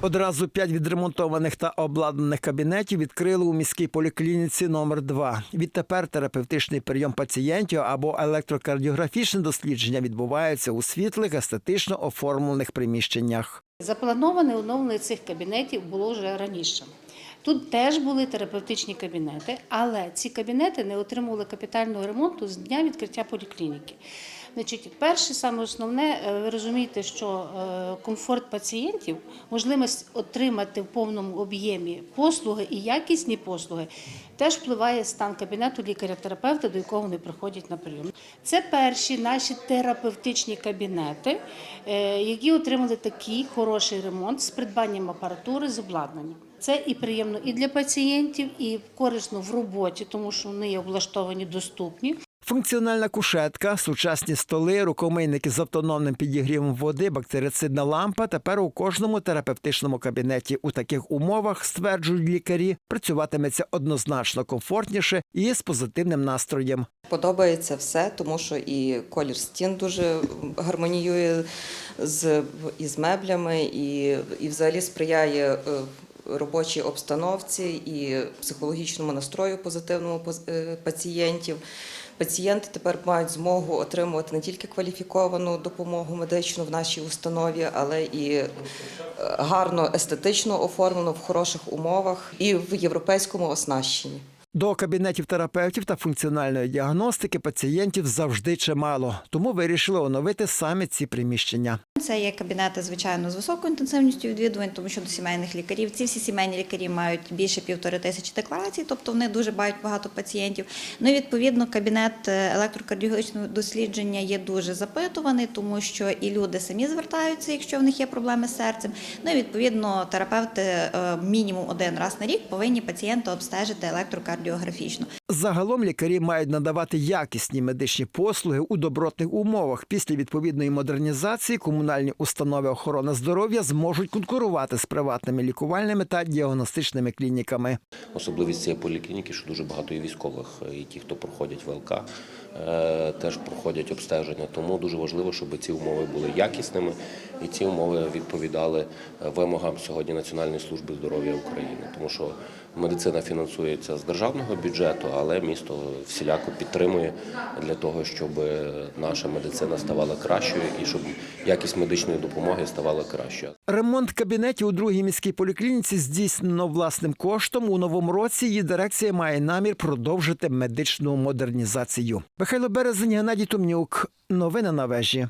Одразу п'ять відремонтованих та обладнаних кабінетів відкрили у міській поліклініці номер 2 Відтепер терапевтичний прийом пацієнтів або електрокардіографічне дослідження відбуваються у світлих, естетично оформлених приміщеннях. Заплановане оновлення цих кабінетів було вже раніше. Тут теж були терапевтичні кабінети, але ці кабінети не отримували капітального ремонту з дня відкриття поліклініки. Значить, перше, саме основне, е, ви розумієте, що е, комфорт пацієнтів, можливість отримати в повному об'ємі послуги і якісні послуги, теж впливає стан кабінету лікаря-терапевта, до якого вони приходять на прийом. Це перші наші терапевтичні кабінети, е, які отримали такий хороший ремонт з придбанням апаратури, з обладнанням. Це і приємно і для пацієнтів, і корисно в роботі, тому що вони є облаштовані доступні. Функціональна кушетка, сучасні столи, рукомийники з автономним підігрівом води, бактерицидна лампа тепер у кожному терапевтичному кабінеті. У таких умовах, стверджують лікарі, працюватиметься однозначно комфортніше і з позитивним настроєм. Подобається все, тому що і колір стін дуже гармоніює з із меблями, і, і взагалі сприяє е, робочій обстановці і психологічному настрою позитивному е, пацієнтів. Пацієнти тепер мають змогу отримувати не тільки кваліфіковану допомогу медичну в нашій установі, але і е, гарно естетично оформлену в хороших умовах і в європейському оснащенні. До кабінетів терапевтів та функціональної діагностики пацієнтів завжди чимало, тому вирішили оновити саме ці приміщення. Це є кабінети, звичайно, з високою інтенсивністю відвідувань, тому що до сімейних лікарів ці всі сімейні лікарі мають більше півтори тисячі декларацій, тобто вони дуже мають багато пацієнтів. Ну і відповідно кабінет е, електрокардіологічного дослідження є дуже запитуваний, тому що і люди самі звертаються, якщо в них є проблеми з серцем. Ну і відповідно терапевти е, мінімум один раз на рік повинні пацієнта обстежити електрокардіографічно. Загалом лікарі мають надавати якісні медичні послуги у добротних умовах. Після відповідної модернізації комунальні установи охорони здоров'я зможуть конкурувати з приватними лікувальними та діагностичними клініками. Особливість цієї поліклініки, що дуже багато і військових, і ті, хто проходять ВЛК, е, теж проходять обстеження. Тому дуже важливо, щоб ці умови були якісними і ці умови відповідали е, вимогам сьогодні Національної служби здоров'я України. Тому що медицина фінансується з державного бюджету, але місто всіляко підтримує для того, щоб наша медицина ставала кращою і щоб якість медичної допомоги ставала кращою. Ремонт кабінетів у другій міській поліклініці здійснено власним коштом. У новому році її дирекція має намір продовжити медичну модернізацію. Михайло Березень, Геннадій Томнюк. Новини на вежі.